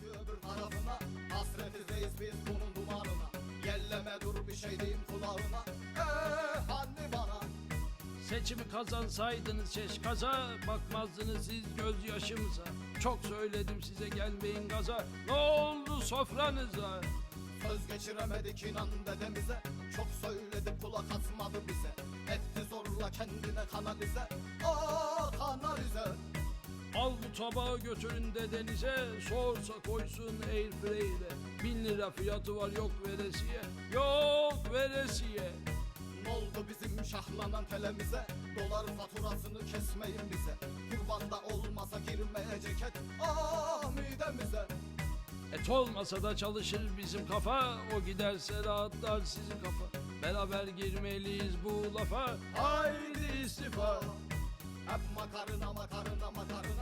cenneti öbür tarafına. Hasretiz reis biz bunun dumanına. Yelleme dur bir şey diyeyim kulağına Eee anne bana? Seçimi kazansaydınız şeşkaza Bakmazdınız siz gözyaşımıza. Çok söyledim size gelmeyin gaza. Ne oldu sofranıza? Söz geçiremedik inan dedemize. Çok söyledik kulak asmadı bize. Etti zorla kendine kanalize. Aa tabağı götürün dedenize Soğursa koysun airfryer'e Bin lira fiyatı var yok veresiye Yok veresiye. Ne oldu bizim şahlanan telemize? Dolar faturasını kesmeyin bize. Kurbanda olmasa girmeyecek. Et Aa midemize. Et olmasa da çalışır bizim kafa. O giderse rahatlar sizin kafa. Beraber girmeliyiz bu lafa. Haydi istifa. Hep makarına makarına makarına